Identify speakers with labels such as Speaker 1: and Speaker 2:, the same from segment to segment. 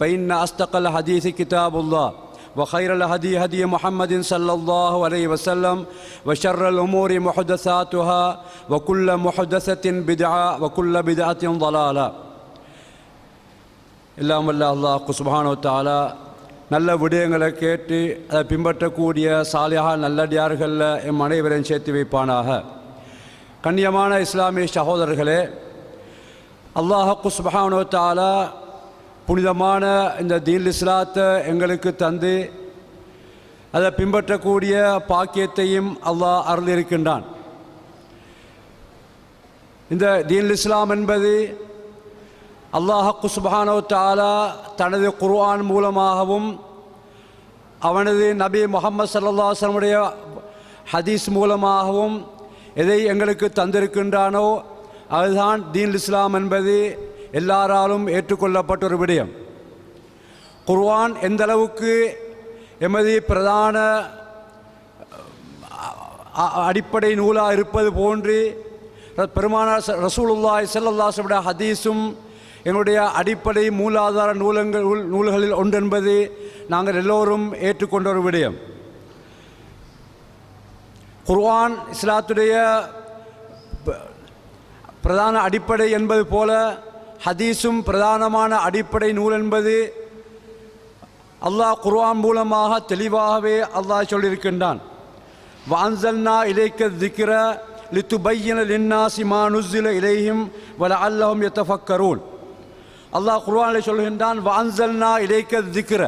Speaker 1: فإن أصدق الحديث كتاب الله وخير الهدي هدي محمد صلى الله عليه وسلم وشر الأمور محدثاتها وكل محدثة بدعة وكل بدعة ضلالة எல்லாம் வல்ல அல்லாஹ் சுபஹானோ தாலா நல்ல விடயங்களை கேட்டு அதை பின்பற்றக்கூடிய சாலியாக நல்லடியார்களில் எம் அனைவரையும் சேர்த்து வைப்பானாக கண்ணியமான இஸ்லாமிய சகோதரர்களே அல்லாஹு சுபஹானோ தாலா புனிதமான இந்த தீல் இஸ்லாத்தை எங்களுக்கு தந்து அதை பின்பற்றக்கூடிய பாக்கியத்தையும் அல்லாஹ் அருளிருக்கின்றான் இந்த தீன் இஸ்லாம் என்பது அல்லாஹ் சுபஹானோ தாலா தனது குர்ஆன் மூலமாகவும் அவனது நபி முகமது சல்லாஹனுடைய ஹதீஸ் மூலமாகவும் எதை எங்களுக்கு தந்திருக்கின்றானோ அதுதான் தீன் இஸ்லாம் என்பது. எல்லாராலும் ஏற்றுக்கொள்ளப்பட்ட ஒரு விடயம். குர்வான் எந்த அளவுக்கு எமது பிரதான அடிப்படை நூலாக இருப்பது போன்று பெருமான ரசூலுல்லாய் செல்லல்லாசனுடைய ஹதீஸும் எங்களுடைய அடிப்படை மூலாதார நூலங்கள் நூல்களில் ஒன்றென்பது நாங்கள் எல்லோரும் ஏற்றுக்கொண்ட ஒரு விடயம். குர்வான் இஸ்லாத்துடைய பிரதான அடிப்படை என்பது போல ஹதீஸும் பிரதானமான அடிப்படை நூல் என்பது அல்லாஹ் குர்ஆன் மூலமாக தெளிவாகவே அல்லாஹ் சொல்லியிருக்கின்றான். வான்சல்னா இலைக்க திக்கிற லித்துபையன லின்னாசி மா நுஸ்ஸில இலைஹிம் வல அல்லஹும் எத்தஃபக்கரூன் அல்லாஹ் குர்ஆனில் சொல்கின்றான் வான்சல்னா இலைக்க திக்கிற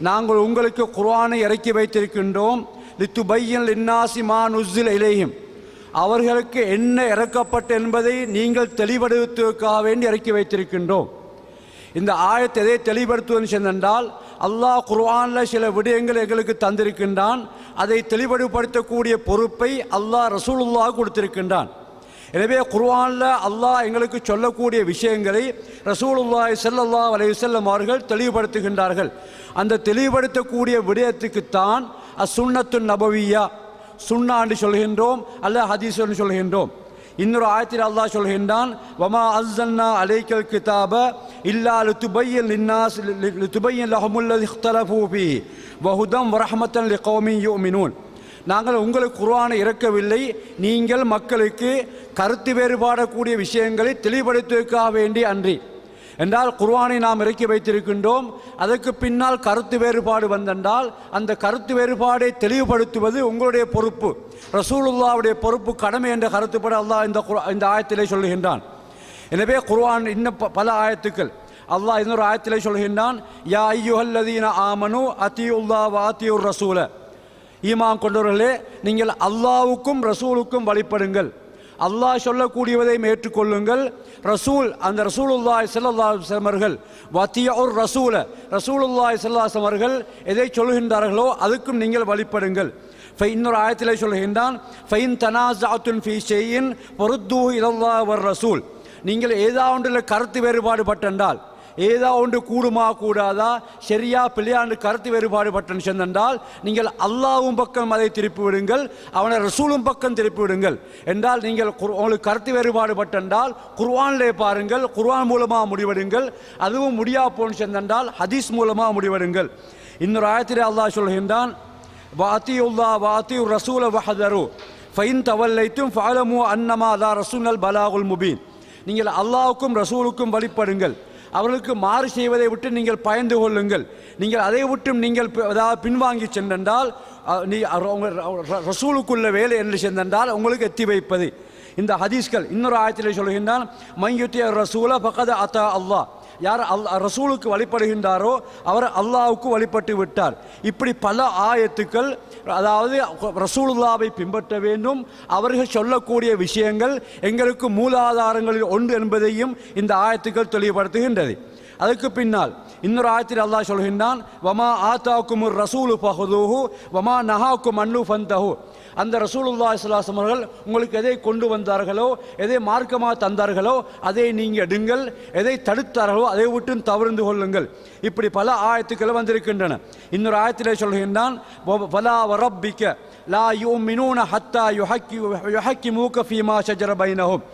Speaker 1: நாங்கள் உங்களுக்கு குர்ஆனை இறக்கி வைத்திருக்கின்றோம் லித்துபையன் லின்னாசி மா நுஸ்ஸில இலையும் அவர்களுக்கு என்ன இறக்கப்பட்ட என்பதை நீங்கள் தெளிவடுத்துவதற்காக வேண்டி இறக்கி வைத்திருக்கின்றோம். இந்த ஆயத்தை எதை தெளிவுபடுத்துவது சென்றால் அல்லாஹ் குர்வானில் சில விடயங்கள் எங்களுக்கு தந்திருக்கின்றான். அதை தெளிவுபடுத்தக்கூடிய பொறுப்பை அல்லாஹ் ரசூலுல்லாஹ் கொடுத்திருக்கின்றான். எனவே குர்வானில் அல்லாஹ் எங்களுக்கு சொல்லக்கூடிய விஷயங்களை ரசூலுல்லாய் செல்லல்லா அலையுசல்லம் அவர்கள் தெளிவுபடுத்துகின்றார்கள். அந்த தெளிவுபடுத்தக்கூடிய விடயத்துக்குத்தான் அசுன்னத்து நபவியா சுண்ணாண்டு சொல்கின்றோம் அல்ல ஹதீஸ் என்று சொல்கின்றோம். இன்னொரு ஆயத்தில் அல்லாஹ் சொல்கின்றான் வமா அல்சன்னா அலைக்கல் கிதாப இல்லா லுத்துபையன் லின்னாஸ் லுத்துபையன் லஹமுல்லதி இഖ்தலஃபு வஹுதம் வரஹமத்தன் லிகௌமின் யுமினூன். நாங்கள் உங்களுக்கு குர்ஆனை இறக்கவில்லை நீங்கள் மக்களுக்கு கருத்து வேறுபாடக்கூடிய விஷயங்களை தெளிவுபடுத்துவதற்காக வேண்டி அன்றி. என்றால் குர்வானை நாம் இறக்கி வைத்திருக்கின்றோம். அதற்கு பின்னால் கருத்து வேறுபாடு வந்தென்றால் அந்த கருத்து வேறுபாடை தெளிவுபடுத்துவது உங்களுடைய பொறுப்பு. ரசூலுல்லாவுடைய பொறுப்பு கடமை என்ற கருத்துப்பட அல்லாஹ் இந்த இந்த ஆயத்திலே சொல்லுகின்றான். எனவே குர்வான் இன்னும் பல ஆயத்துக்கள். அல்லாஹ் இன்னொரு ஆயத்திலே சொல்கின்றான் யா ஐயுஹல்லதீன ஆமனு அத்தியுல்லா வ ரசூல. ஈமான் கொண்டவர்களே நீங்கள் அல்லாவுக்கும் ரசூலுக்கும் வழிபடுங்கள். அல்லாஹ் சொல்லக்கூடியவதையும் ஏற்றுக்கொள்ளுங்கள். ரசூல் அந்த ரசூலுல்லாய் செல்லல்லாஹ் அவர்கள் வத்திய ஒரு ரசூல ரசூலுல்லாய் செல்லாஸ் அவர்கள் எதை சொல்கின்றார்களோ அதுக்கும் நீங்கள் வழிபடுங்கள். இன்னொரு ஆயத்திலே சொல்கின்றான் ஃபைன் தனாசாத்துன் ஃபி செய்யின் பொருத்தூ இதல்லா வர் ரசூல் நீங்கள் ஏதாவது கருத்து வேறுபாடு பட்டென்றால் ஏதா ஒன்று கூடுமா கூடாதா? சரியா பிள்ளையாண்டு கருத்து வேறுபாடு பட்டன் சென்றென்றால் நீங்கள் அல்லாவும் பக்கம் அதை திருப்பி விடுங்கள் அவனை ரசூலும் பக்கம் திருப்பி விடுங்கள். என்றால் நீங்கள் உங்களுக்கு கருத்து வேறுபாடு பட்டென்றால் குர்வானிலே பாருங்கள் குர்வான் மூலமாக முடிவெடுங்கள். அதுவும் முடியா போன்னு சென்றென்றால் ஹதீஸ் மூலமாக முடிவெடுங்கள். இன்னொரு ஆயத்திலே அல்லாஹ் சொல்கின்றான் வாத்தியுல்லா வாத்தி ரசூல வஹதரு ஃபைன் தவல்லைத்தும் ஃபாலமு அன்னமா அதா ரசூனல் பலாகுல் முபீன். நீங்கள் அல்லாவுக்கும் ரசூலுக்கும் வழிபடுங்கள். அவர்களுக்கு மாறு செய்வதை விட்டு நீங்கள் பயந்து கொள்ளுங்கள். நீங்கள் அதை விட்டும் நீங்கள் அதாவது பின்வாங்கி சென்றென்றால் நீ ர- ர- ரசூலுக்குள்ள வேலை என்று சென்றென்றால் உங்களுக்கு எத்தி வைப்பது. இந்த ஹதீஸ்கள் இன்னொரு ஆயத்திலே சொல்கின்றான் மையுத்திய ரசூல பக்கத அத்தா அல்லாஹ். யார் அல் ரசூலுக்கு வழிபடுகின்றாரோ அவர் அல்லாவுக்கு வழிபட்டு விட்டார். இப்படி பல ஆயத்துக்கள் அதாவது ரசூலுல்லாவை பின்பற்ற வேண்டும். அவர்கள் சொல்லக்கூடிய விஷயங்கள் எங்களுக்கு மூலாதாரங்களில் ஒன்று என்பதையும் இந்த ஆயத்துக்கள் தெளிவுபடுத்துகின்றது. அதுக்கு பின்னால் இன்னொரு ஆயத்தில் அல்லாஹ் சொல்கின்றான் வமா ஆத்தாக்குமுர் ரசூலு பகதூஹு வமா நஹாக்கு மண்ணு ஃபந்தஹு. அந்த ரசூலுல்லா இஸ்லாசம் அவர்கள் உங்களுக்கு எதை கொண்டு வந்தார்களோ எதை மார்க்கமாக தந்தார்களோ அதை நீங்கள் எடுங்கள். எதை தடுத்தார்களோ அதை விட்டு தவிர்ந்து கொள்ளுங்கள். இப்படி பல ஆயத்துக்கள் வந்திருக்கின்றன. இன்னொரு ஆயத்திலே சொல்கின்றான் வலா வரப்பிக்க லா யூ மினூன ஹத்தா யுஹக்கி யுஹக்கி ஃபீமா ஷஜர பைனஹும்.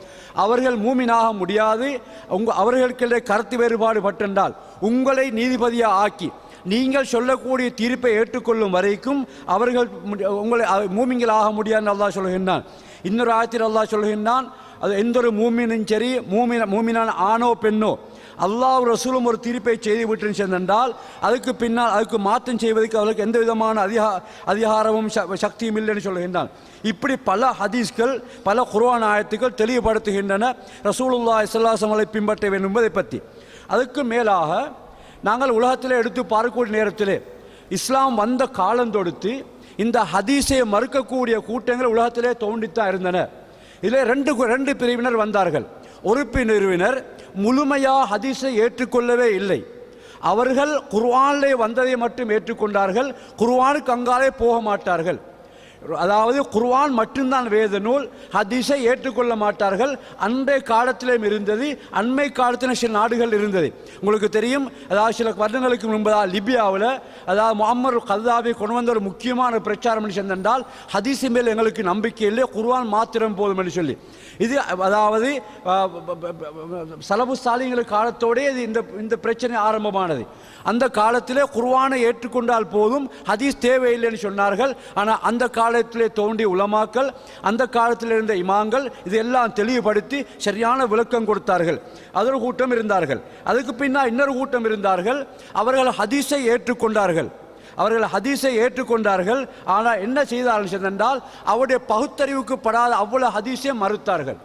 Speaker 1: அவர்கள் மூமினாக முடியாது. உங்கள் அவர்களுக்கு கருத்து வேறுபாடு பட்டென்றால் உங்களை நீதிபதியாக ஆக்கி நீங்கள் சொல்லக்கூடிய தீர்ப்பை ஏற்றுக்கொள்ளும் வரைக்கும் அவர்கள் உங்களை மூமிங்கள் ஆக முடியாதுன்னு அல்லா சொல்கின்றான். இன்னொரு ஆயத்தில் அல்லாஹ் சொல்கின்றான் அது எந்த ஒரு மூமினும் சரி மூமின மூமினான ஆணோ பெண்ணோ அல்லாஹ் ரசூலும் ஒரு தீர்ப்பை செய்து விட்டு சென்றால் அதுக்கு பின்னால் அதுக்கு மாற்றம் செய்வதற்கு அவர்களுக்கு எந்த விதமான அதிகா அதிகாரமும் ச- சக்தியும் இல்லைன்னு சொல்கின்றான். இப்படி பல ஹதீஸ்கள் பல குர்ஆன் ஆயத்துக்கள் தெளிவுபடுத்துகின்றன. ரசூலுல்லா ஸல்லல்லாஹு பின்பற்ற வேண்டும் என்பதை பற்றி. அதுக்கு மேலாக நாங்கள் உலகத்தில் எடுத்து பார்க்கக்கூடிய நேரத்திலே இஸ்லாம் வந்த காலம் தொடுத்து இந்த ஹதீஸை மறுக்கக்கூடிய கூட்டங்கள் உலகத்திலே தோண்டித்தான் இருந்தன. இதில் ரெண்டு கு- ரெண்டு பிரிவினர் வந்தார்கள். ஒரு பிரிவினர் முழுமையாக ஹதீஸை ஏற்றுக்கொள்ளவே இல்லை. அவர்கள் குர்வானிலே வந்ததை மட்டும் ஏற்றுக்கொண்டார்கள் குர்வானுக்கு அங்காலே போக மாட்டார்கள். அதாவது குர்வான் மட்டும்தான் வேத நூல் ஹதீஸை ஏற்றுக்கொள்ள மாட்டார்கள். அன்றைய காலத்திலும் இருந்தது அண்மை காலத்தில் சில நாடுகள் இருந்தது. உங்களுக்கு தெரியும் அதாவது சில வருடங்களுக்கு முன்பதாக லிபியாவில் அதாவது முகமது கல்லாவை கொண்டு வந்த ஒரு முக்கியமான பிரச்சாரம் சென்றால் ஹதீஸ் மேல் எங்களுக்கு நம்பிக்கை இல்லை குர்வான் மாத்திரம் போதும் என்று சொல்லி. இது அதாவது சலபு சாலிங்களுக்கு காலத்தோடே இது இந்த இந்த பிரச்சனை ஆரம்பமானது. அந்த காலத்திலே குர்வானை ஏற்றுக்கொண்டால் போதும் ஹதீஸ் தேவையில்லைன்னு சொன்னார்கள். ஆனால் அந்த காலத்திலே தோன்றிய உலமாக்கள் அந்த காலத்தில் இருந்த இமாங்கள் இதெல்லாம் தெளிவுபடுத்தி சரியான விளக்கம் கொடுத்தார்கள். அதொரு கூட்டம் இருந்தார்கள். அதுக்கு பின்னால் இன்னொரு கூட்டம் இருந்தார்கள். அவர்கள் ஹதீஸை ஏற்றுக்கொண்டார்கள். அவர்கள் ஹதீஸை ஏற்றுக்கொண்டார்கள். ஆனால் என்ன செய்தார்கள் என்றால் அவருடைய பகுத்தறிவுக்கு படாத அவ்வளவு ஹதீஸை மறுத்தார்கள்.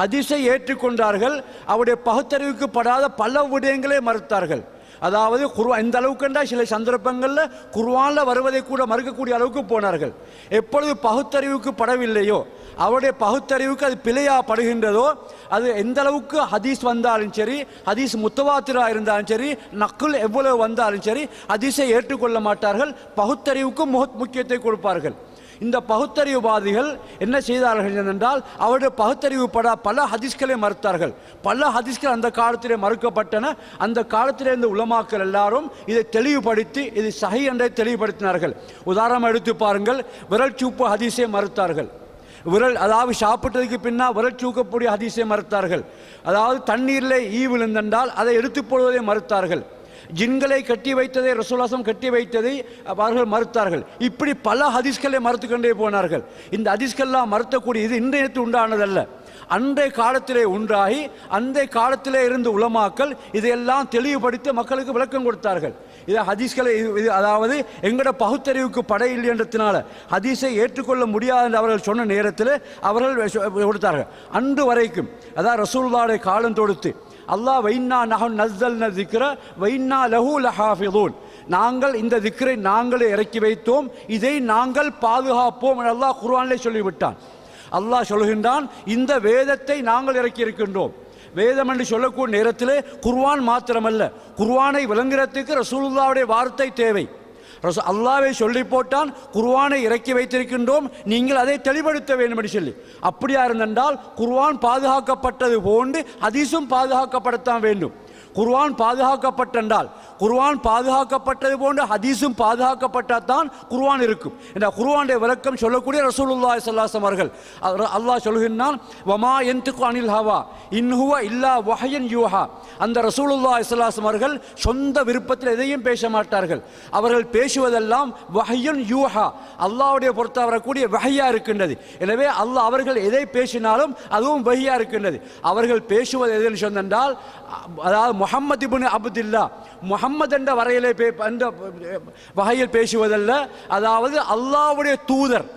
Speaker 1: ஹதீஸை ஏற்றுக்கொண்டார்கள். அவருடைய பகுத்தறிவுக்கு படாத பல விடயங்களை மறுத்தார்கள். அதாவது குர்வா இந்த அளவுக்குண்டா சில சந்தர்ப்பங்களில் குர்வானில் வருவதை கூட மறுக்கக்கூடிய அளவுக்கு போனார்கள். எப்பொழுது பகுத்தறிவுக்கு படவில்லையோ அவருடைய பகுத்தறிவுக்கு அது பிழையா படுகின்றதோ அது எந்த அளவுக்கு ஹதீஸ் வந்தாலும் சரி ஹதீஸ் முத்தவாத்திரா இருந்தாலும் சரி நக்குள் எவ்வளவு வந்தாலும் சரி ஹதீஸை ஏற்றுக்கொள்ள மாட்டார்கள் பகுத்தறிவுக்கு முக- முக்கியத்தை கொடுப்பார்கள். இந்த பகுத்தறிவுவாதிகள் என்ன செய்தார்கள் என்றால் அவருடைய பகுத்தறிவு பட பல ஹதிஸ்களை மறுத்தார்கள். பல ஹதிஸ்கள் அந்த காலத்திலே மறுக்கப்பட்டன. அந்த காலத்திலே இருந்த உலமாக்கள் எல்லாரும் இதை தெளிவுபடுத்தி இது சஹி என்றை தெளிவுபடுத்தினார்கள். உதாரணம் எடுத்து பாருங்கள். விரல் சூப்பு ஹதீஸை மறுத்தார்கள். விரல் அதாவது சாப்பிட்டதுக்கு பின்னால் விரல் சூக்கக்கூடிய ஹதீஸை மறுத்தார்கள். அதாவது தண்ணீரில் ஈ விழுந்தென்றால் அதை எடுத்து போடுவதை மறுத்தார்கள். ஜின்களை கட்டி வைத்ததை ரசூலாசம் கட்டி வைத்ததை அவர்கள் மறுத்தார்கள். இப்படி பல ஹதீஸ்களை மறுத்து கொண்டே போனார்கள். இந்த ஹதீஸ்கள்லாம் மறுத்தக்கூடிய இது இன்றையத்து உண்டானதல்ல. அன்றைய காலத்திலே உண்டாகி அந்த காலத்திலே இருந்து உலமாக்கள் இதையெல்லாம் தெளிவுபடுத்தி மக்களுக்கு விளக்கம் கொடுத்தார்கள். இது ஹதீஸ்களை இது- இது அதாவது எங்கட பகுத்தறிவுக்கு படை இல்லை என்றதுனால ஹதீஸை ஏற்றுக்கொள்ள முடியாது என்று அவர்கள் சொன்ன நேரத்தில் அவர்கள் கொடுத்தார்கள். அன்று வரைக்கும் அதாவது ரசூல்லாடைய காலம் தொடுத்து அல்லாஹ் வைன்னா நஹன் ந திக்ர வைன்னா லஹூ லஹாஃபிதூன். நாங்கள் இந்த திக்ரை நாங்களே இறக்கி வைத்தோம். இதை நாங்கள் பாதுகாப்போம் அல்லாஹ் குர்ஆனிலே சொல்லிவிட்டான். அல்லாஹ் சொல்கின்றான் இந்த வேதத்தை நாங்கள் இறக்கி இருக்கின்றோம். வேதம் என்று சொல்லக்கூடிய நேரத்திலே குர்வான் மாத்திரமல்ல குர்வானை விளங்குறதுக்கு ரசூலுல்லாவுடைய வார்த்தை தேவை. ரசூ அல்லாவே சொல்லி போட்டான் குர்வானை இறக்கி வைத்திருக்கின்றோம் நீங்கள் அதை தெளிவுபடுத்த வேண்டும் என்று சொல்லி. அப்படியா இருந்தென்றால் குர்வான் பாதுகாக்கப்பட்டது போன்று அதிசும் பாதுகாக்கப்படத்தான் வேண்டும். குர்வான் பாதுகாக்கப்பட்டென்றால் குர்வான் பாதுகாக்கப்பட்டது போன்று ஹதீஸும் பாதுகாக்கப்பட்டால் தான் குர்வான் இருக்கும். இந்த குர்வானுடைய விளக்கம் சொல்லக்கூடிய ரசூலுல்லா சல்லாசம் அவர்கள் அல்லாஹ் சொல்கின்றான் வமா எந்துக்கு அனில் ஹவா? இன்ஹுவா இல்லா வஹயன் யூஹா. அந்த ரசூலுல்லா ஸல்லல்லாஹு அவர்கள் சொந்த விருப்பத்தில் எதையும் பேச மாட்டார்கள். அவர்கள் பேசுவதெல்லாம் வஹயன் யூஹா அல்லாவுடைய பொறுத்த வரக்கூடிய வகையாக இருக்கின்றது. எனவே அல்லாஹ் அவர்கள் எதை பேசினாலும் அதுவும் வகையாக இருக்கின்றது. அவர்கள் பேசுவது எதுன்னு சொன்னால் அதாவது முஹம்மது இபுன் அப்துல்லா. முஹம்மது என்ற வரையிலே என்ற வகையில் பேசுவதல்ல. அதாவது அல்லாவுடைய தூதர்.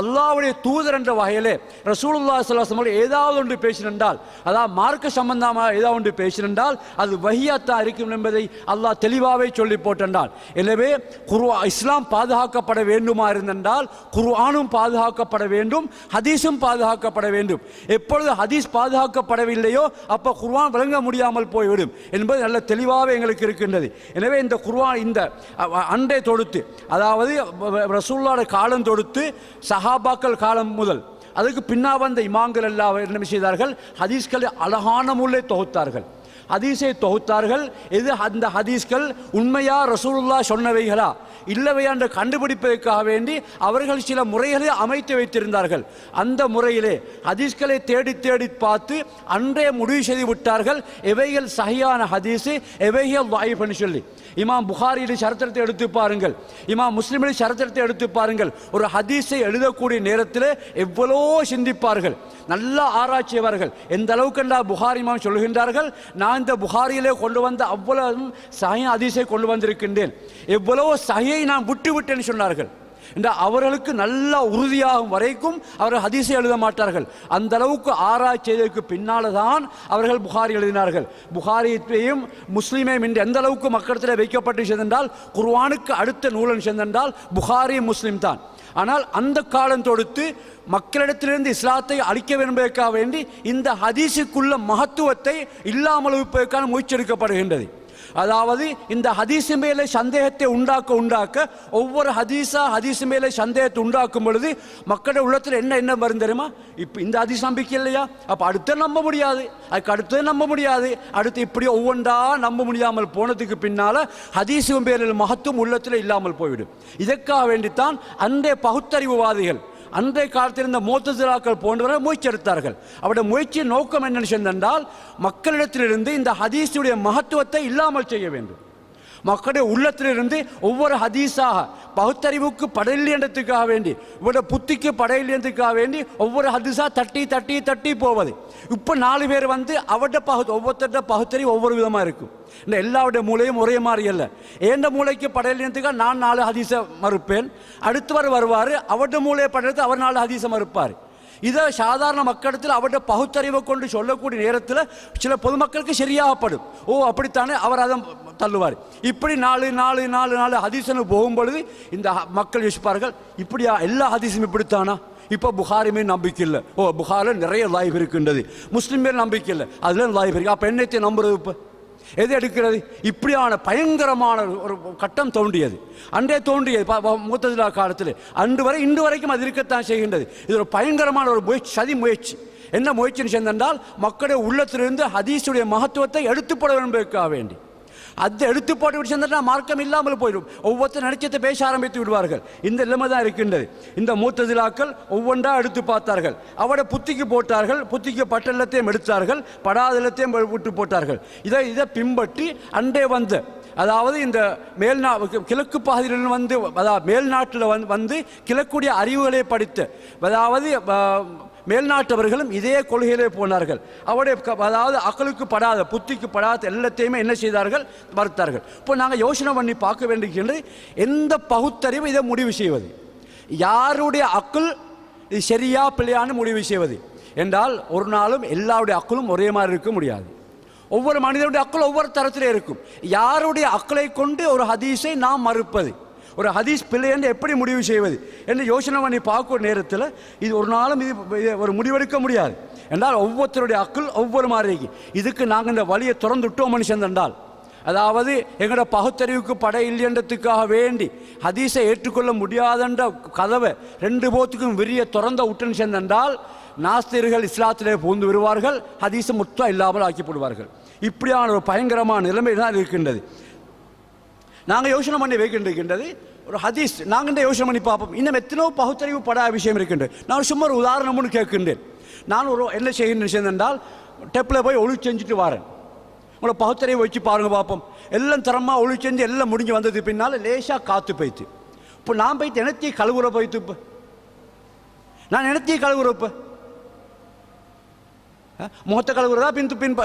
Speaker 1: அல்லாவுடைய தூதர் என்ற வகையிலே ரசூலுல்லா ஸல்லல்லாஹு ஏதாவது ஒன்று பேசினென்றால் அதாவது மார்க்க சம்பந்தமாக ஏதாவது ஒன்று பேசினென்றால் அது வஹியாத்தான் இருக்கும் என்பதை அல்லாஹ் தெளிவாகவே சொல்லி போட்டென்றால் எனவே குரு இஸ்லாம் பாதுகாக்கப்பட வேண்டுமா இருந்தென்றால் குர்ஆனும் பாதுகாக்கப்பட வேண்டும் ஹதீஸும் பாதுகாக்கப்பட வேண்டும். எப்பொழுது ஹதீஸ் பாதுகாக்கப்படவில்லையோ அப்போ குர்வான் விளங்க முடியாமல் போய்விடும் என்பது நல்ல தெளிவாகவே எங்களுக்கு இருக்கின்றது. எனவே இந்த குர்வான் இந்த அண்டை தொடுத்து அதாவது ரசூல்லாட காலம் தொடுத்து சஹ சஹாபாக்கள் காலம் முதல் அதுக்கு பின்னா வந்த இமாம்கள் எல்லாம் என்ன செய்தார்கள்? ஹதீஸ்களை அழகான முல்லை தொகுத்தார்கள். ஹதீஸை தொகுத்தார்கள். எது அந்த ஹதீஸ்கள்? உண்மையா ரசூலுல்லா சொன்னவைகளா? இல்லவையா என்று கண்டுபிடிப்பதற்காக வேண்டி அவர்கள் சில முறைகளை அமைத்து வைத்திருந்தார்கள். அந்த முறையிலே ஹதீஸ்களை தேடி தேடி பார்த்து அன்றே முடிவு செய்து விட்டார்கள். எவைகள் சஹியான ஹதீஸு? எவைகள் வாய்ப்புன்னு சொல்லி. இமாம் புகாரியில் சரித்திரத்தை எடுத்து பாருங்கள். இமாம் முஸ்லிமில் சரித்திரத்தை எடுத்து பாருங்கள். ஒரு ஹதீஸை எழுதக்கூடிய நேரத்தில் எவ்வளோ சிந்திப்பார்கள். நல்ல ஆராய்ச்சியவர்கள். எந்த அளவுக்கு புகாரி இமாம் சொல்கின்றார்கள்? நான் இந்த புகாரியிலே கொண்டு வந்த அவ்வளவு சஹி ஹதீஸை கொண்டு வந்திருக்கின்றேன். எவ்வளோ சஹியை நான் விட்டு விட்டேன்னு சொன்னார்கள். இந்த அவர்களுக்கு நல்லா உறுதியாகும் வரைக்கும் அவர்கள் ஹதீஸை எழுத மாட்டார்கள். அந்த அளவுக்கு ஆராய்ச்சி செய்ததற்கு தான் அவர்கள் புகாரி எழுதினார்கள். புகாரியத்தையும் முஸ்லீமையும் இன்று எந்த அளவுக்கு மக்களிடத்தில் வைக்கப்பட்டு சென்றால் குர்வானுக்கு அடுத்த நூலன் சென்றால் புகாரி முஸ்லீம் தான். ஆனால் அந்த காலம் தொடுத்து மக்களிடத்திலிருந்து இஸ்லாத்தை அழிக்க விரும்புவதற்காக வேண்டி இந்த ஹதீஸுக்குள்ள மகத்துவத்தை இல்லாமல் வைப்பதற்கான முயற்சி எடுக்கப்படுகின்றது. அதாவது இந்த ஹதீஸ் மேலே சந்தேகத்தை உண்டாக்க உண்டாக்க ஒவ்வொரு ஹதீஸா ஹதீஸ் மேலே சந்தேகத்தை உண்டாக்கும் பொழுது மக்களுடைய உள்ளத்தில் என்ன என்ன வரும் தெரியுமா? இப்போ இந்த ஹதீஸ் நம்பிக்கை இல்லையா? அப்போ அடுத்த நம்ப முடியாது. அதுக்கு அடுத்தது நம்ப முடியாது. அடுத்து இப்படி ஒவ்வொன்றா நம்ப முடியாமல் போனதுக்கு பின்னால ஹதீஸ் பேரில் மகத்துவம் உள்ளத்தில் இல்லாமல் போய்விடும். இதற்காக வேண்டித்தான் அன்றைய பகுத்தறிவுவாதிகள் அன்றைய காலத்தில் இருந்த மோத்தசிராக்கள் போன்றவர்கள் முயற்சி எடுத்தார்கள் அவருடைய முயற்சியின் நோக்கம் என்னென்னு சொன்னால் மக்களிடத்திலிருந்து இந்த ஹதீஸுடைய மகத்துவத்தை இல்லாமல் செய்ய வேண்டும். மக்களுடைய உள்ளத்திலிருந்து ஒவ்வொரு ஹதீஸாக பகுத்தறிவுக்கு படையிலியன்றதுக்காக வேண்டி இவருடைய புத்திக்கு படையிலியன்றதுக்காக வேண்டி ஒவ்வொரு ஹதீஸாக தட்டி தட்டி தட்டி போவது. இப்போ நாலு பேர் வந்து அவட பகு ஒவ்வொருத்தருடைய பகுத்தறிவு ஒவ்வொரு விதமாக இருக்கும். இந்த எல்லாருடைய மூளையும் ஒரே மாதிரி இல்லை ஏண்ட மூளைக்கு படையிலியன்றதுக்காக நான் நாலு ஹதீஸை மறுப்பேன்? அடுத்தவர் வருவார் அவட மூளையை படைத்து அவர் நாலு ஹதீஸை மறுப்பார். இதை சாதாரண மக்களிடத்தில் அவருடைய பகுத்தறிவை கொண்டு சொல்லக்கூடிய நேரத்தில் சில பொதுமக்களுக்கு சரியாகப்படும். ஓ அப்படித்தானே அவர் அதை தள்ளுவார். இப்படி நாலு நாலு நாலு நாலு ஹதீசனு போகும்பொழுது இந்த ஹ- மக்கள் யோசிப்பார்கள் இப்படியா எல்லா ஹதீஸும் இப்படித்தானா? இப்போ புகாருமே நம்பிக்கை இல்லை. ஓ புகாரில் நிறைய லாய்வு இருக்கின்றது. முஸ்லீம் மேல் நம்பிக்கை இல்லை. அதுலேயும் லாய்வு இருக்கு. அப்போ என்னத்தை நம்புறது இப்போ? எது எடுக்கிறது? இப்படியான பயங்கரமான ஒரு கட்டம் தோன்றியது. அன்றே தோன்றியது ப- மூத்ததிலா காலத்தில். அன்று வரை இன்று வரைக்கும் அது இருக்கத்தான் செய்கின்றது. இது ஒரு பயங்கரமான ஒரு முயற்சி சதி முயற்சி. என்ன முயற்சின்னு சென்றால் மக்களுடைய உள்ளத்திலிருந்து ஹதீஸுடைய மகத்துவத்தை எடுத்துப்பட என்பதற்காக வேண்டி. அதை எடுத்து போட்டு விட்டு சென்றால் மார்க்கம் இல்லாமல் போயிடும். ஒவ்வொருத்தர் நினைச்சத்தை பேச ஆரம்பித்து விடுவார்கள். இந்த நிலைமை தான் இருக்கின்றது. இந்த மூத்ததிலாக்கள் ஒவ்வொன்றா எடுத்து பார்த்தார்கள். அவட புத்திக்கு போட்டார்கள் புத்திக்கு பட்டெல்லத்தையும் எடுத்தார்கள் படாதலத்தையும் விட்டு போட்டார்கள். இதை இதை பின்பற்றி அன்றே வந்த அதாவது இந்த மேல்நா கிழக்கு பகுதியில் வந்து அதாவது மேல்நாட்டில் வந்து வந்து கிழக்குடைய அறிவுகளை படித்த அதாவது மேல்நாட்டவர்களும் இதே கொள்கையிலே போனார்கள். அவருடைய அதாவது அக்களுக்கு படாத புத்திக்கு படாத எல்லாத்தையுமே என்ன செய்தார்கள்? மறுத்தார்கள். இப்போ நாங்கள் யோசனை பண்ணி பார்க்க வேண்டியிருக்கின்றது எந்த பகுத்தறிவு இதை முடிவு செய்வது? யாருடைய அக்குள் இது சரியா பிள்ளையான்னு முடிவு செய்வது? என்றால் ஒரு நாளும் எல்லாருடைய அக்களும் ஒரே மாதிரி இருக்க முடியாது. ஒவ்வொரு மனிதனுடைய அக்கள் ஒவ்வொரு தரத்திலே இருக்கும். யாருடைய அக்களை கொண்டு ஒரு ஹதீஸை நாம் மறுப்பது? ஒரு ஹதீஸ் பிள்ளை என்று எப்படி முடிவு செய்வது என்று யோசனை பண்ணி பார்க்கும் நேரத்தில் இது ஒரு நாளும் இது ஒரு முடிவெடுக்க முடியாது. என்றால் ஒவ்வொருத்தருடைய அக்குள் ஒவ்வொரு மாதிரி இருக்கு. இதுக்கு நாங்கள் இந்த வழியை திறந்துட்டோம் மனுஷன் என்றால். அதாவது எங்களோட பகுத்தறிவுக்கு படை இல்லைன்றதுக்காக வேண்டி ஹதீஸை ஏற்றுக்கொள்ள முடியாதென்ற கதவை ரெண்டு போத்துக்கும் விரிய திறந்த விட்டுன்னு சென்றென்றால் நாஸ்தியர்கள் இஸ்லாத்திலே புகுந்து வருவார்கள் ஹதீஸை முத்தம் இல்லாமல் ஆக்கிப்படுவார்கள் இப்படியான ஒரு பயங்கரமான நிலைமை தான் இருக்கின்றது. நாங்கள் யோசனை பண்ணி வைக்கின்றிருக்கின்றது. ஒரு ஹதீஸ் நாங்கள் இந்த யோசனை பண்ணி பார்ப்போம். இன்னும் எத்தனோ பகுத்தறிவு படாத விஷயம் இருக்கின்றது. நான் சும்மா ஒரு உதாரணம்னு கேட்கின்றேன். நான் ஒரு என்ன செய்கின்ற விஷயம் என்றால் டெப்பில் போய் ஒளி செஞ்சுட்டு வரேன். உங்களை பகுத்தறிவு வச்சு பாருங்கள் பார்ப்போம். எல்லாம் தரமாக ஒளி செஞ்சு எல்லாம் முடிஞ்சு வந்தது பின்னால் லேசாக காற்று போய்த்து இப்போ நான் போய்த்து எனத்தையே கழுவுற போய்த்து இப்போ? நான் எனத்தையே கழுவுற இப்போ? முகத்தை கழுவுறதா பின் பின்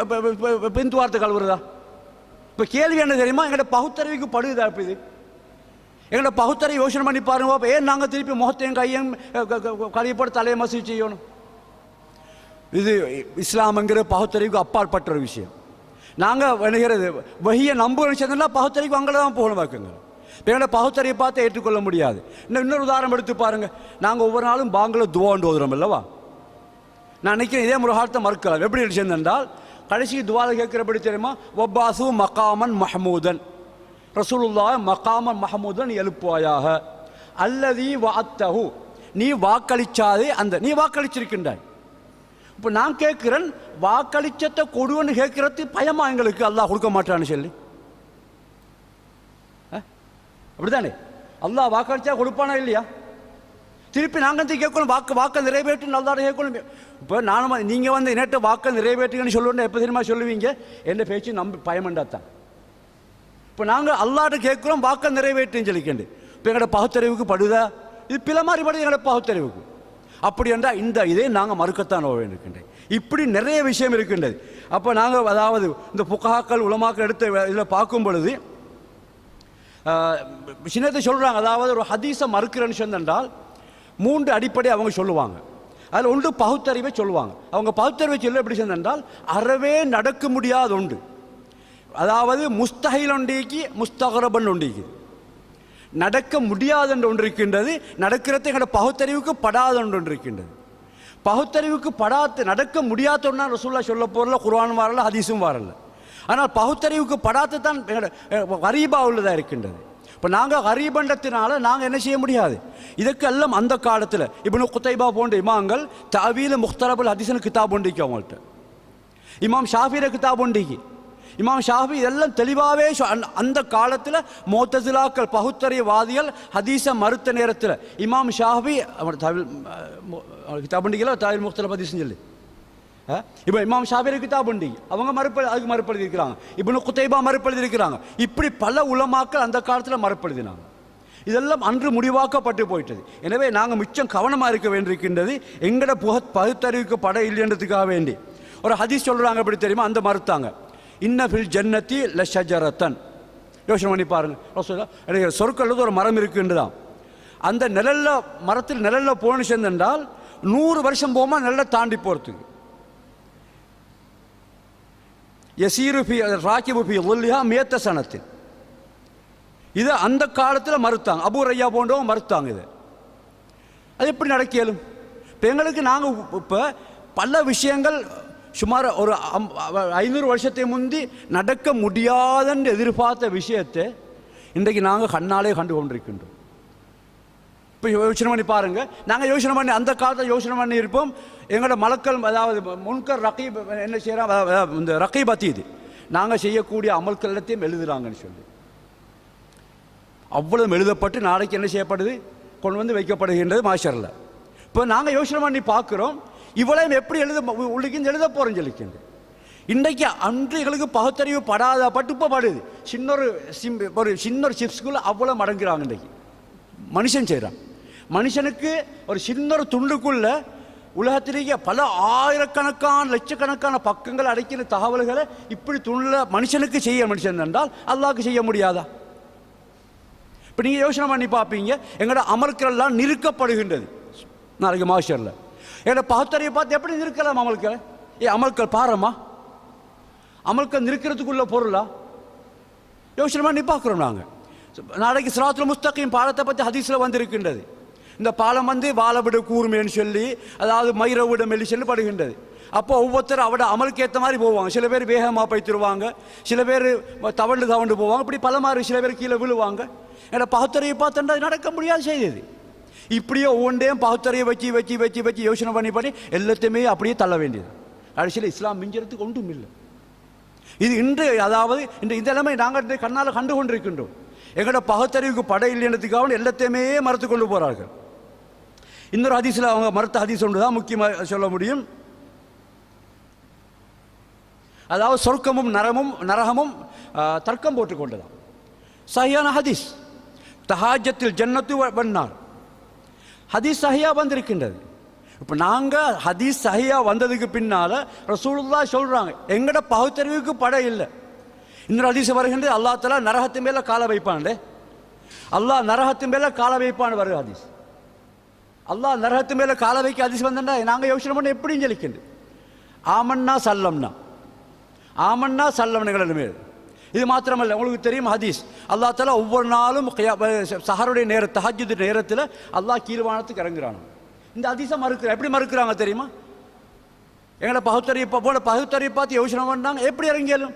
Speaker 1: பின் வார்த்தை கழுவுறதா? இப்போ கேள்வி என்ன தெரியுமா? எங்களோட பகுத்தறிவுக்கு படுகுதா இப்போ இது? எங்களோட பகுத்தறிவு யோசனை பண்ணி பாருங்க அப்போ ஏன் நாங்கள் திருப்பி முகத்தையும் கையும் கழுவி தலையை மசூதி செய்யணும்? இது இஸ்லாம்ங்கிற பகுத்தறிவுக்கு அப்பாற்பட்ட ஒரு விஷயம். நாங்கள் வணிகிறது வகியை நம்புகிற விஷயம்னா பகுத்தறிவுக்கு அங்கே தான் போகணும் வாக்குங்க எங்களோட பகுத்தறிவை பார்த்து ஏற்றுக்கொள்ள முடியாது. இன்னும் இன்னொரு உதாரணம் எடுத்து பாருங்க. நாங்கள் ஒவ்வொரு நாளும் பாங்கில் துவாண்டு ஓதுறோம் இல்லவா நான் நினைக்கிறேன் இதே முருகாரத்தை மறுக்கலாம். எப்படி விஷயம் என்றால் கடைசி துவால கேட்கிறபடி தெரியுமா? ஒப்பாசு மகாமன் மஹமூதன். ரசூலுல்லா மகாமன் மஹமூதன் எழுப்புவாயாக. அல்லதி வாத்தஹு நீ வாக்களிச்சாதே அந்த நீ வாக்களிச்சிருக்கின்றாய். இப்போ நான் கேட்கிறேன் வாக்களிச்சத்தை கொடுன்னு கேட்கறது பயமா எங்களுக்கு? அல்லாஹ் கொடுக்க மாட்டான்னு சொல்லி. அப்படிதானே அல்லாஹ் வாக்களிச்சா கொடுப்பானா இல்லையா? திருப்பி நாங்கள் கேட்கணும்? வாக்கு வாக்கை நிறைவேற்றி நல்லா கேட்கணும். இப்போ நானும் நீங்கள் வந்து நேற்று வாக்கை நிறைவேற்றுங்கன்னு சொல்லணும் எப்போ தெரியுமா சொல்லுவீங்க? என்ன பேச்சு நம்பி பயமண்டாத்தான். இப்போ நாங்கள் அல்லாட்ட கேட்குறோம் வாக்கள் நிறைவேற்றுன்னு சொல்லிக்கண்டு. இப்போ எங்களோட பகுத்தறிவுக்கு படுதா? இது பிற மாதிரி படுது எங்களோட பகுத்தறிவுக்கு. அப்படி என்றால் இந்த இதே நாங்கள் மறுக்கத்தான் இருக்கின்றேன் இப்படி நிறைய விஷயம் இருக்கின்றது. அப்போ நாங்கள் அதாவது இந்த புகாக்கள் உலமாக்கள் எடுத்த இதில் பார்க்கும் பொழுது சின்னத்தை சொல்கிறாங்க அதாவது ஒரு ஹதீஸை மறுக்கிறேன்னு சொன்னால் மூன்று அடிப்படை அவங்க சொல்லுவாங்க. அதில் ஒன்று பகுத்தறிவை சொல்லுவாங்க. அவங்க பகுத்தறிவை சொல்ல எப்படி சொன்னால் அறவே நடக்க முடியாத உண்டு. அதாவது முஸ்தகில் ஒன்றிக்கு முஸ்தகரபன் ஒன்றிக்கு. நடக்க முடியாத ஒன்று இருக்கின்றது நடக்கிறது எங்களோட பகுத்தறிவுக்கு படாத ஒன்று இருக்கின்றது. பகுத்தறிவுக்கு படாத நடக்க முடியாத ஒன்றா ரசூல்லா சொல்ல போகிறல குர்வான் வரல ஹதீஸும் வரல. ஆனால் பகுத்தறிவுக்கு படாத தான் எங்களோட உள்ளதாக இருக்கின்றது. இப்போ நாங்கள் கரீபண்டத்தினால நாங்கள் என்ன செய்ய முடியாது? இதுக்கெல்லாம் அந்த காலத்தில் இப்னு குத்தைபா போன்ற இமாங்கள் தவியில் முக்தரபுல் ஹதீசன் கிதாப் ஒன்றிக்கு அவங்கள்ட்ட. இமாம் ஷாஃபிர கிதாப் ஒன்றிக்கு. இமாம் ஷாஃபி இதெல்லாம் தெளிவாகவே அந்த காலத்தில் மோத்தசிலாக்கள் பகுத்தறிவாதிகள் ஹதீஸை மறுத்த நேரத்தில் இமாம் ஷாஃபி அவர் தவில் கிதாப் ஒன்றிக்கல தாவில் முக்தரப் ஹதீஸ்னு சொல்லி. இப்போ இமாம் ஷாபிரி கிதாப் உண்டு. அவங்க மறுப்பு அதுக்கு மறுப்பெழுதி இருக்கிறாங்க இப்போ குத்தைபா மறுப்பெழுதி இருக்கிறாங்க இப்படி பல உலமாக்கள் அந்த காலத்தில் மறுப்பெழுதினாங்க. இதெல்லாம் அன்று முடிவாக்கப்பட்டு போயிட்டது. எனவே நாங்கள் மிச்சம் கவனமாக இருக்க வேண்டியிருக்கின்றது எங்கட புக பகுத்தறிவுக்கு பட இல்லைன்றதுக்காக வேண்டி. ஒரு ஹதீஸ் சொல்கிறாங்க அப்படி தெரியுமா? அந்த மறுத்தாங்க. இன்ன ஃபில் ஜன்னத்தி லஷரத்தன் யோசனை பண்ணி பாருங்க. சொற்களது ஒரு மரம் இருக்குன்றதான் அந்த நிழல்ல மரத்தில் நிழலில் போன சேர்ந்தென்றால் நூறு வருஷம் போமா நிழலை தாண்டி போகிறதுக்கு யசீரு ஃபி ராக்கிபு பி உல்லிஹா மேத்த சனத்தின். இது அந்த காலத்தில் மறுத்தாங்க. அபு ரையா போன்றவங்க மறுத்தாங்க இது. அது எப்படி நடக்கியலும் இப்போ எங்களுக்கு நாங்கள் இப்போ பல விஷயங்கள் சுமார் ஒரு அம்- ஐநூறு வருஷத்தை முந்தி நடக்க முடியாதுன்னு எதிர்பார்த்த விஷயத்தை இன்றைக்கு நாங்கள் கண்ணாலே கண்டு கொண்டிருக்கின்றோம். இப்போ யோசனை பண்ணி பாருங்க. நாங்கள் யோசனை பண்ணி அந்த காலத்தில் யோசனை பண்ணி இருப்போம் எங்களோட மலக்கள் அதாவது முன்கர் ரகீப் என்ன செய்கிறோம் இந்த ரகீப் அத்தீது நாங்கள் செய்யக்கூடிய அமல்கள் எல்லாத்தையும் எழுதுகிறாங்கன்னு சொல்லி. அவ்வளவு எழுதப்பட்டு நாளைக்கு என்ன செய்யப்படுது? கொண்டு வந்து வைக்கப்படுகின்றது மாஷரில் இப்போ நாங்கள் யோசனை பண்ணி பார்க்குறோம் இவ்வளவு எப்படி எழுத உள்ளிக்கு எழுத போகிறோம் சொல்லிக்கிண்டு இன்றைக்கு அன்று எங்களுக்கு பகுத்தறிவு படாத பட்டு இப்போ படுது. சின்னொரு சிம் ஒரு சின்ன ஒரு சிப்ஸ்குள்ளே அவ்வளோ மடங்குறாங்க இன்றைக்கு. மனுஷன் செய்கிறான் மனுஷனுக்கு ஒரு சின்ன ஒரு துண்டுக்குள்ளே உலகத்திலேயே பல ஆயிரக்கணக்கான லட்சக்கணக்கான பக்கங்கள் அடைக்கிற தகவல்களை இப்படி துள்ள மனுஷனுக்கு செய்ய மனுஷன் என்றால் அல்லாவுக்கு செய்ய முடியாதா? இப்போ நீங்கள் யோசனை பண்ணி பார்ப்பீங்க எங்களோட அமல்கள் நிறுக்கப்படுகின்றது. நாளைக்கு மாஸ்டரில் எங்களோட பகுத்தறிவை பார்த்து எப்படி நிற்கலாம் அமல்கள்? ஏ அமல்கள் பாரம்மா அமல்கள் நிற்கிறதுக்குள்ள பொருளா? யோசனை பண்ணி பார்க்குறோம் நாங்கள் நாளைக்கு சிராத்துல முஸ்தகிம் பாலத்தை பற்றி ஹதீஸில் வந்திருக்கின்றது. இந்த பாலம் வந்து வாழவிட கூர்மைன்னு சொல்லி அதாவது மயிரவிட மெல்லி சொல்லி படுகின்றது. அப்போ ஒவ்வொருத்தரும் அவட அமலுக்கு ஏற்ற மாதிரி போவாங்க. சில பேர் வேகமாக பைத்திருவாங்க. சில பேர் தவண்டு தவண்டு போவாங்க. இப்படி பல மாதிரி சில பேர் கீழே விழுவாங்க. ஏன்னா பகுத்தறிவை பார்த்தா நடக்க முடியாத செய்தது இப்படியே ஒவ்வொன்றையும் பகுத்தறையை வச்சு வச்சு வச்சு வச்சு யோசனை பண்ணி பண்ணி எல்லாத்தையுமே அப்படியே தள்ள வேண்டியது. கடைசியில் இஸ்லாம் மிஞ்சறதுக்கு ஒன்றும் இல்லை. இது இன்று அதாவது இந்த இந்த நிலைமை நாங்கள் இந்த கண்ணால் கண்டு கொண்டிருக்கின்றோம். எங்களோட பகுத்தறிவுக்கு படை இல்லைன்றதுக்காக எல்லாத்தையுமே மறுத்து கொண்டு போகிறார்கள் இன்னொரு ஹதீஸில் அவங்க மறுத்த ஹதீஸ் ஒன்று தான் முக்கியமாக சொல்ல முடியும். அதாவது சொர்க்கமும் நரமும் நரகமும் தர்க்கம் போட்டுக்கொண்டுதான். சஹியான ஹதீஸ். தஹாஜத்தில் ஜன்னத்து வண்ணார் வன்னார் ஹதீஸ் சஹியா வந்திருக்கின்றது. இப்போ நாங்கள் ஹதீஸ் சஹியா வந்ததுக்கு பின்னால் ரசூலுல்லா சொல்கிறாங்க எங்கட பகுத்தறிவுக்கு படை இல்லை. இன்னொரு ஹதீஸ் வருகின்றது அல்லாஹ் தஆலா மேலே மேல கால வைப்பான்டே. அல்லாஹ் நரகத்து மேலே கால வைப்பான்னு வருது ஹதீஸ். அல்லாஹ் நரகத்து மேலே கால வைக்க ஹதீஸ் வந்தா நாங்கள் யோசனை பண்ண எப்படின்னு சொல்லிக்கிண்டு ஆமன்னா சல்லம்னா. ஆமன்னா சல்லம்னுங்கள மேல் இது மாத்திரமல்ல உங்களுக்கு தெரியும் ஹதீஸ். அல்லா தலா ஒவ்வொரு நாளும் சஹருடைய நேர தஹஜ்ஜுத் நேரத்தில் அல்லாஹ் கீழ்வானத்துக்கு இறங்குறான் இந்த அதிசம் மறுக்கிற எப்படி மறுக்கிறாங்க தெரியுமா? எங்களை பகுத்தறிவு போல பகுத்தறிவு பார்த்து யோசனை பண்ணாங்க எப்படி இறங்கியாலும்?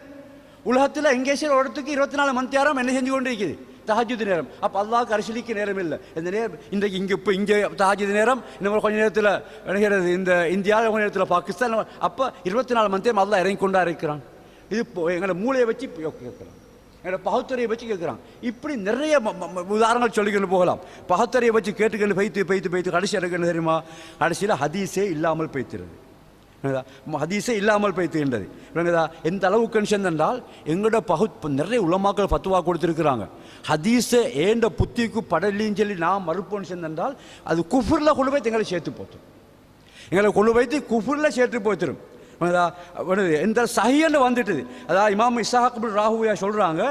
Speaker 1: உலகத்தில் எங்கேசியர் ஒரு இடத்துக்கு இருபத்தி நாலு மந்தியாரம் என்ன செஞ்சு கொண்டு இருக்குது தஹஜுது நேரம் அப்போ அல்லாவுக்கு அரசியலிக்க நேரம் இல்லை இந்த நேரம் இன்றைக்கு இங்கே இப்போ இங்கே தஹஜுது நேரம் இன்னும் கொஞ்ச நேரத்தில் நினைக்கிறது இந்த இந்தியாவில் கொஞ்ச நேரத்தில் பாகிஸ்தான் அப்போ இருபத்தி நாலு மந்தியம் அல்லா இறங்கி கொண்டா இருக்கிறான் இது இப்போ எங்களை மூளையை வச்சு கேட்குறான் எங்களோட பகுத்தறியை வச்சு கேட்குறான் இப்படி நிறைய ம- ம- உதாரணங்கள் சொல்லிக்கொண்டு போகலாம் பகுத்தறியை வச்சு கேட்டுக்கொண்டு பைத்து பைத்து பைத்து கடைசி எனக்கு தெரியுமா கடைசியில் ஹதீஸே இல்லாமல் பைத்துறது விளங்குதா? ஹதீஸே இல்லாமல் பைத்துகின்றது விளங்குதா எந்த அளவுக்கு என்றால் எங்களோட பகு நிறைய உலமாக்கள் பத்துவா கொடுத்துருக்குறாங்க ஹதீஸை ஏண்ட புத்திக்கு படலின்னு சொல்லி நான் மறுப்போம்னு சென்றால் அது குஃபுரில் கொண்டு போய் எங்களை சேர்த்து போத்தும் எங்களை கொண்டு வைத்து குஃபுரில் சேர்த்து போத்திரும் விளங்குதா? விளங்குது? இந்த சஹின்னு வந்துட்டுது அதாவது இமாம் இசாஹிபுல் ராகுவியா சொல்கிறாங்க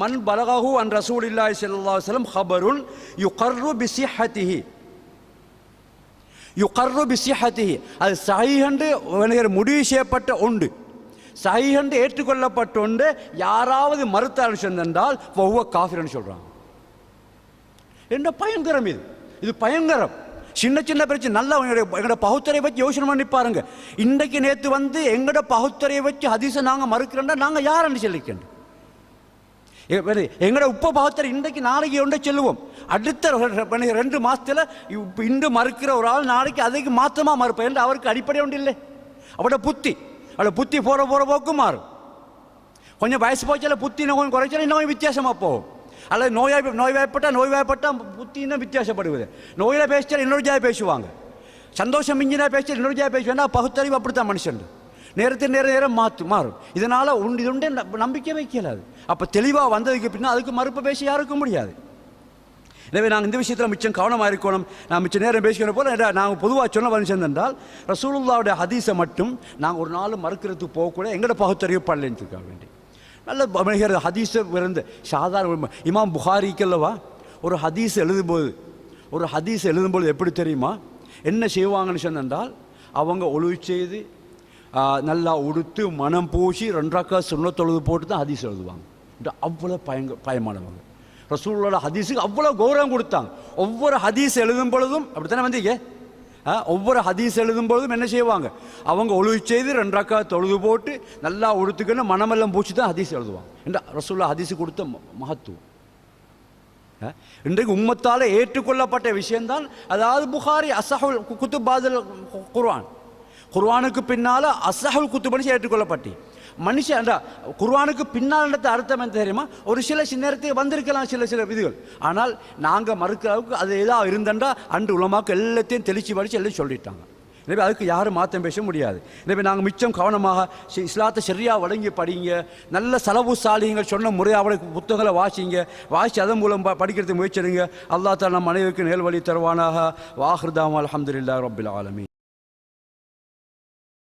Speaker 1: மண் பலகாஹு அன் ரசூலில்லாஹி ஸல்லல்லாஹு செல்லா செல்லம் ஹபருன் யுகர்ரு பிசி ஹத்திஹி பிசிஹத்திஹி அது சஹீஹண்டு வணிகர் முடிவு செய்யப்பட்ட உண்டு சஹீஹண்டு ஏற்றுக்கொள்ளப்பட்ட உண்டு யாராவது மறுத்தாலும் சொன்னால் ஒவ்வொரு காஃபிரன்னு சொல்கிறாங்க என்ன பயங்கரம் இது இது பயங்கரம் சின்ன சின்ன பிரச்சனை நல்லா எங்களுடைய எங்களோட பகுத்தறை வச்சு யோசனை பண்ணி பாருங்க இன்றைக்கு நேற்று வந்து எங்களோட பகுத்தறையை வச்சு ஹதீஸை நாங்கள் மறுக்கிறோம்னா நாங்கள் யாருன்னு சொல்லிக்கின்றோம் எங்களோட உப்ப பகத்தர் இன்றைக்கு நாளைக்கு ஒன்றை சொல்லுவோம். அடுத்த ரெண்டு மாசத்துல இன்று மறுக்கிற ஒரு ஆள் நாளைக்கு அதுக்கு மாத்தமா மறுப்பேன் என்று அவருக்கு அடிப்படை ஒன்று இல்லை. அவட புத்தி. அவட புத்தி போற போற போக்கு மாறும். கொஞ்சம் வயசு போச்சால புத்தி இன்னும் கொஞ்சம் குறைச்சாலும் இன்னும் கொஞ்சம் வித்தியாசமா போகும். அல்லது நோயாய் நோய்வாய்ப்பட்டா நோய்வாய்ப்பட்டா புத்தி இன்னும் வித்தியாசப்படுவது. நோயில பேசிச்சால் இன்னொரு ஜாய் பேசுவாங்க. சந்தோஷம் மிஞ்சினா பேசிட்டு இன்னொரு ஜாய் பேசுவேன்னா பகுத்தறிவு அப்படித்தான் மனுஷன். நேரத்தில் நேர நேரம் மாற்று மாறும். இதனால் உண்டு இது உண்டு ந- நம்பிக்கை வைக்கலாது அப்போ தெளிவாக வந்ததுக்கு பின்னால் அதுக்கு மறுப்பு பேச யாருக்கும் முடியாது. எனவே நாங்கள் இந்த விஷயத்தில் மிச்சம் கவனமாக இருக்கணும். நான் மிச்சம் நேரம் பேசிக்கிற போல நாங்கள் பொதுவாக சொன்ன மனுஷன் என்றால் ரசூலுல்லாவுடைய ஹதீஸை மட்டும் நாங்கள் ஒரு நாள் மறுக்கிறதுக்கு போகக்கூட எங்களோட பகுத்தறிவு பண்ணலன்னு வேண்டி. நல்ல மனிதர் ஹதீஸை விருந்த சாதாரண இமாம் புகாரிக்கல்லவா ஒரு ஹதீஸ் எழுதும்போது ஒரு ஹதீஸ் எழுதும்போது எப்படி தெரியுமா? என்ன செய்வாங்கன்னு சொன்னால் அவங்க ஒழுவு செய்து நல்லா உடுத்து மனம் பூசி ரெண்டராக்கா சுண்ணத்தொழுது போட்டு தான் ஹதீஸ் எழுதுவாங்க. அவ்வளோ பயங்க பயமானவங்க. ரசூலோட ஹதீஸுக்கு அவ்வளோ கௌரவம் கொடுத்தாங்க. ஒவ்வொரு ஹதீஸ் எழுதும் பொழுதும் அப்படித்தானே வந்தீங்க? ஆ, ஒவ்வொரு ஹதீஸ் எழுதும் பொழுதும் என்ன செய்வாங்க? அவங்க ஒழுவு செய்து ரெண்டாக்கா தொழுது போட்டு நல்லா உடுத்துக்கணும் மனமெல்லாம் பூச்சி தான் ஹதீஸ் எழுதுவாங்க. என்ற ரசூல்லா ஹதீஸ் கொடுத்த மகத்துவம். ஆ, இன்றைக்கு உம்மத்தால் ஏற்றுக்கொள்ளப்பட்ட விஷயம்தான் அதாவது புகாரி அசஹுல் குத்துபாதல் குர்வான் குர்வானுக்கு பின்னால அசஹுல் குத்துபடி ஏற்றுக்கொள்ளப்பட்டி. மனுஷன் அந்த குர்ஆனுக்கு பின்னால் அர்த்தம் என்ன தெரியுமா? ஒரு சில சில நேரத்துக்கு வந்திருக்கலாம் சில சில விதிகள். ஆனால் நாங்கள் மறுக்கிற அளவுக்கு அது ஏதாவது இருந்தண்டா அன்று உலமாக்கு எல்லாத்தையும் தெளிச்சு படித்து எல்லாம் சொல்லிட்டாங்க. எனவே அதுக்கு யாரும் மாற்றம் பேச முடியாது. எனவே நாங்கள் மிச்சம் கவனமாக இஸ்லாத்தை சரியாக வழங்கி படிங்க. நல்ல செலவு சாலிங்கள் சொன்ன முறையாக புத்தகங்களை வாசிங்க. வாசி அதன் மூலம் படிக்கிறதுக்கு முயற்சிடுங்க அல்லா தாலா நம் அனைவருக்கு வழி தருவானாக. வாஹிருதாம் அலமதுல்லா ரபில் ஆலமி